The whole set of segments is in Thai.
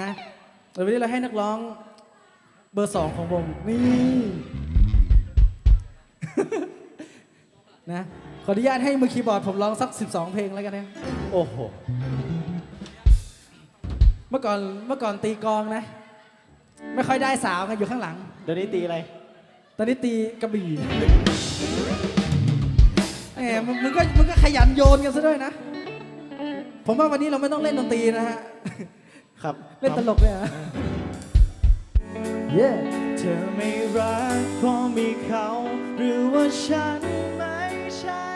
นะเดี๋ยววันนี้เราให้นักร้องเบอร์สองของวงนี่ นะขออนุญาตให้มือคีย์บอร์ดผมร้องสัก 12 เพลงแล้วกันนะโอ้โห เมื่อก่อนเมื่อก่อนตีกลองนะ ไม่ค่อยได้สาวกันอยู่ข้างหลัง เดี๋ยวนี้ตีอะไร ตอนนี้ตีกระบี่แหมมึงมึงก็มึงก็ขยันโยนกันซะด้วยนะ ผมว่าวันนี้เราไม่ต้องเล่นดนตรีนะฮะ ครับเล่นตลกเลยเหรอะเย้เธอไม่รักเพราะมีเขา หรือว่าฉันไม่ใช่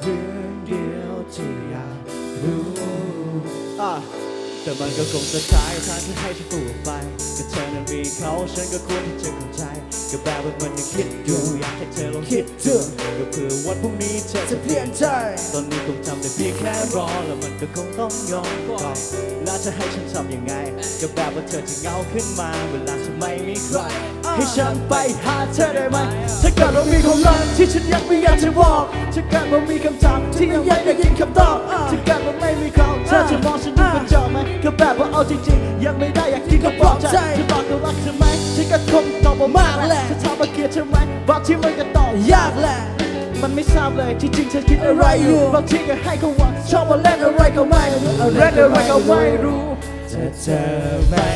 เรื่องเดียวที่อยากรู้อะแต่มันก็คงจะตายทางที่ให้ฉันฟูไปก็เธอนั้นมีเขาฉันก็ควรที่จะเข้าใจก็แบบว่ามันยังคิดอยู่อยากให้เธอลองคิดดูก็เพื่อวันพรุ่งนี้เธอจะเปลี่ยนใจ ตอนนี้คงทำได้เพียงแค่รอแล้วมันก็คงต้องยอมก่อนแล้วจะให้ฉันทำยังไงก็แบบว่าเธอจะเหงาขึ้นมา เวลาฉันไม่มีใคร ให้ฉันไปหาเธอได้ไหม ถ้าเกิดว่ามีความรักที่ฉันยังไม่อยากจะบอก ถ้าเกิดว่ามีคำถามที่ยังอยากได้ยินคำตอบ ถ้าเกิดว่าไม่มีเขาเธอจะมองฉันดูเป็นจอบไหมก็แบบว่าเอาจริงๆ ยังไม่ได้อยากกินคำปลอบใจจะบอกว่ารักเธอไหมฉันก็คงตอบว่ามากแหละจะถามว่าเกลียดเธอไหมบางทีมันก็ตอบยากแหละมันไม่ทราบเลยที่จริงเธอคิดอะไรอยู่บางทีก็ให้เขาหวังชอบมาเล่นอะไร รู้เล่นอะไรก็ไม่รู้เธอเธอไม่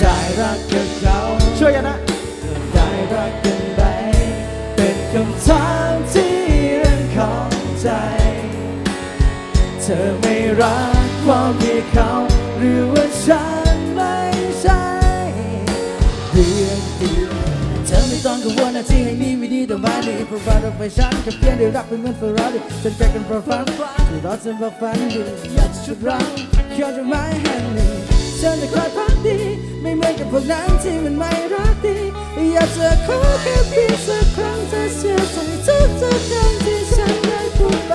ได้รักกับเขาช่วยกันนะได้รักกันไหมเป็นคำถามที่เรื่องของใจ เธอไม่รักความที่เขาหรือว่าฉันไม่ใช่เรื่องเดียวเธอไม่ต้องกังวลนะที่ให้มี ม่ดีแต่ว่าดีเพราะว่าเราไปฉันกับเพียงได้รักเป็นเหมือนเฟอร์รารี่ฉันแค่กันเพราะฝันที่รอฉันว่าฝันดีอยากจะชุดรังเขียวจะไม่แห่งนี้ฉันจะคอยพักดี ไม่เหมือนกับพวกนั้นที่มันไม่รักดี อยากจะขอแค่เพียงสักครั้งเธอเชื่อใจทุกทุกๆครั้งที่ฉันได้พูดไป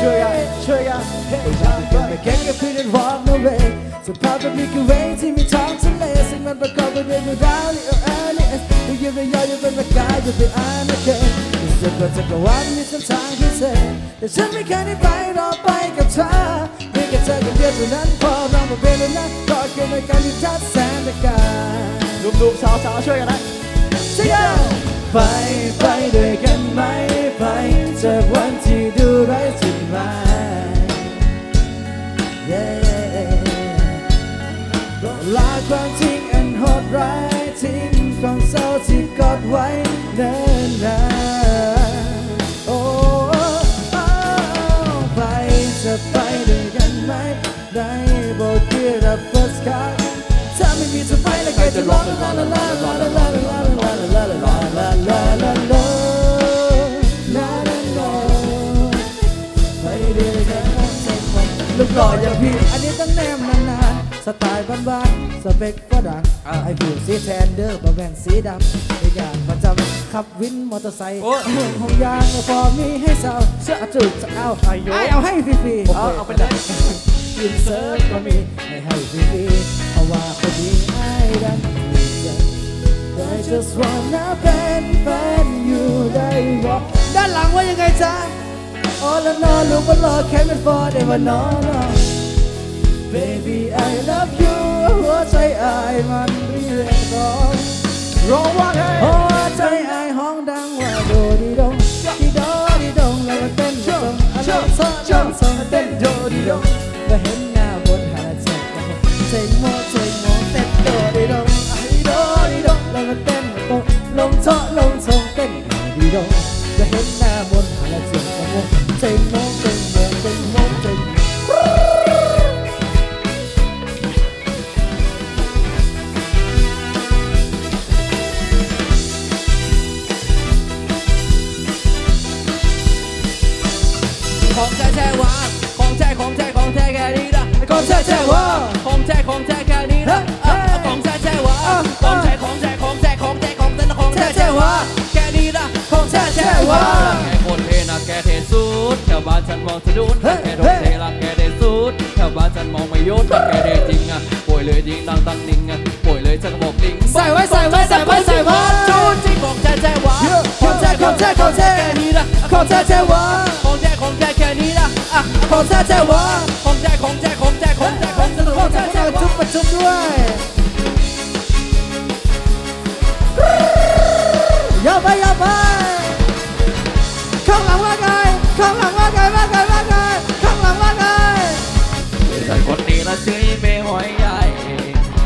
ช่วยกันช่วยกันให้ฉันไปไม่แค่กับเพื่อน walk no way สภาพแบบนี้คือเวที่มีท้องทะเลซึ่งมันประกอบไปด้วยเรื่องราวที่เออเออนี่ยดูยืนระยะอยู่เป็นประ กายอยู่เป็นไม่เครู้สึกว่าจักรวาลมีเส้นทางพิเศษแต่ฉันไม่เคยได้ไปรอไปกับเธอมีแค่เธอคนเดียวเท่านั้นพอเรามาเป็นแล้วนะก็เกิดในการที่ทัดแสนตะการลุกๆสาวๆช่วยกันนะช่วย จะร้องลาลาลาลาลาลาลาลาลาลาลาลาลาลาลาลาลาลาไปเรื่อยๆลูกหล่ออย่างพี่ อันนี้ต้องแนมนานๆ สไตล์บ้านๆ สเปคก็ดังไอ้ผิวสีแทนเด้อมาแบ่งสีดำในอย่างประจำขับวินมอเตอร์ไซค์เมืองของยางพอมีให้สาวเสื้อจุดจะเอาไอ้เอาให้ฟรีๆเอาเอาไปเลยกินเซิร์ฟก็มีให้ให้ฟรีๆเอาว่าคนดี รักแต่ just wanna เป็นแฟนอยู่ได้บอกด้านหลังว่ายังไงจ๊ะ All I know, look what love came in for, they were no, no Baby I love you หัวใจอายมันรีเร่งร้องร้องว่าไงหัวใจอายห้องดังว่าโดดีดงที่โดดีดงแล้วมันเต้นจงจงจงเต้นโดดีดง นหาเจ็บโมเจ็บโมเจ็บโมเจ็บโมเจ็บของแท้แท้หวานของแท้ของแท้ของแท้แค่นี้นะของแท้แท้หวานของแท้ของแท้ วบ้านฉันมองสะดุดเฮ้ยแค่โดนเทละแกเทสุดแถวบ้านฉันมองไม่ยศแกเทจริงอะป่วยเลยจริงดังดังนิ่งอะป่วยเลยฉันก็บอกจริงใส่ไว้ใส่ไว้ใส่ไว้ใส่ไว้จูนจริงของแท้แท้หวานของแท้ของแท้ของแท้แค่นี้นะของแท้แท้หวานของแท้ของแท้แค่นี้นะอะของแท้แท้หวาน ละชื่อเมย์หอยใหญ่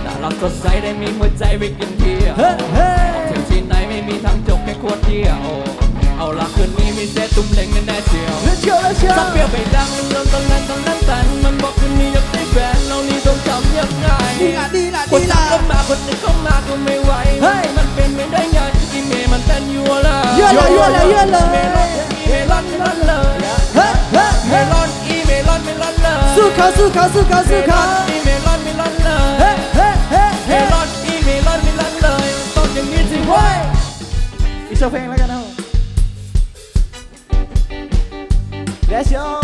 น่ารักสดใสได้มีหัวใจไปกินเที่ยวเฮ้เฮ้ถึงที่ไหนไม่มีทางจบแค่ขวดเดียว เอาละคืนนี้มีเซตตุ้มเล็งแน่ๆเชียวเฮ้เชียวเชียวสักเปรี้ยวไปดังเรื่องตอนนั้นตอนนั้นแต่มันบอกคืนนี้อยากได้แฟนเรานี่ต้องทำยังไงดีละดีละคดีละจะเข้ามาคนจะเข้ามาก็ไม่ไหวมันเป็นไม่ได้ไงอีเมย์มันเป็นยัวละเยื่อเลยเยื่อเลยเยื่อเลย เลยสู้เขาสู้เขาสู้เขาสู้เขาอีเมลอนเมลอนเลเฮ้ยเฮ้เฮ้เมเฮ้ลอนอีเมลอนเมลอนเลยต้องอย่างนี้สิเว้ยอีกสักเพลงแล้วกันนะครั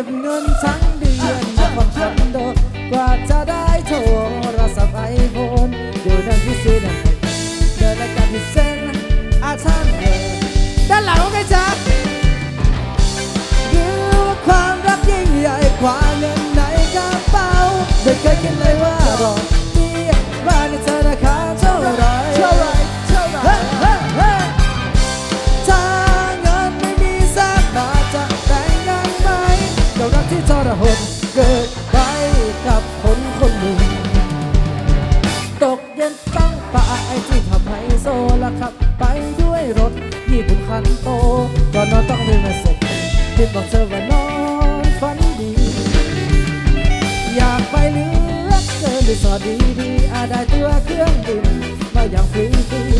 ก็บเงินทั้งเดือนมาผ่อนคอนโดกว่าจะได้โทรศัพท์ไอโฟนอยู่นั่นที่ซีนั่นเดินรายการที่เส้นอาทันเลยด้านหลังว่าไงจ๊ะคือว่าความรักยิ่งใหญ่กว่าเงินในกระเป๋าไม่เคยคิดเลยว่ารอก ย็นต้องไปที่ทำให้โซละครับ ไปด้วยรถญี่ปุ่นคันโตก่อนนอนต้องมีมาเสร็จที่บอกเธอว่านอนฝันดี อยากไปเหลือกเกินรีสอร์ทดีๆอาได้ตัวเครื่องบินมาอย่างฟรี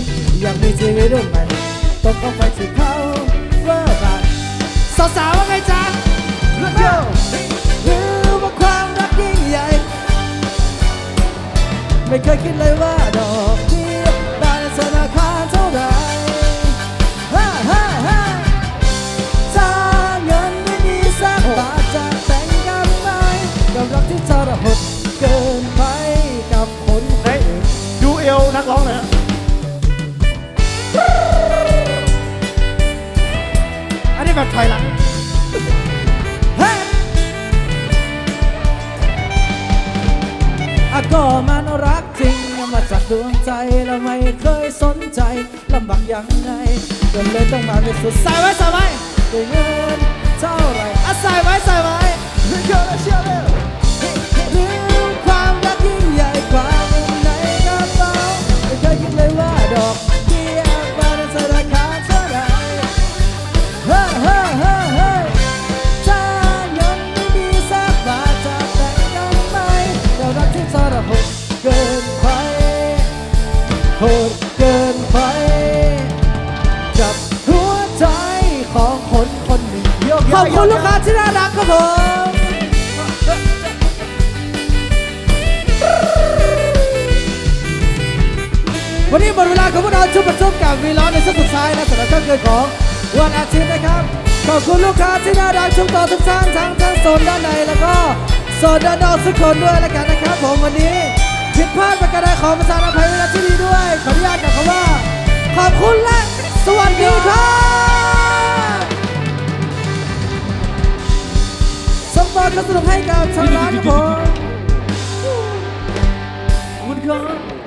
ๆอยากมีชีวิตรุ่นใหม่ต้องเข้าไปที่เขาเวอร์บันสาวๆว่าไงจ๊ะหรือว่าความรักยิ่งใหญ่ ไม่เคยคิดเลยว่าดอก อันนี้แบบถอยหลังเฮ้อะก็มันรักจริงมาจากดวงใจแล้วไม่เคยสนใจลำบากยังไงก็เลยต้องมาเป็นสุดใส่ไว้ใส่ไว้ด้วยเงินเท่าไหรอะใส่ไว้ใส่ไว้เฮ้ยเชื่อแล้วเชื่อแล้ว วันนี้หมดเวลาของพวกเราชุบประชุมกับวีล้อในช่วงสุดท้ายนะสำหรับค่ำคืนของวันอาทิตย์นะครับ ขอบคุณลูกค้าที่น่ารักชุมต่อทุกท่านทั้งทั้งโซนด้านในแล้วก็โซนด้านนอกทุกคนด้วยแล้วกันนะครับ ผมวันนี้ผิดพลาดประการใดขอประทานอภัยไว้ณที่นี้ด้วย ขออนุญาตกับคำว่า ขอบคุณและสวัสดีครับส่งบอลความสนุกให้กับชาวร้านครับผมขอบคุณครับ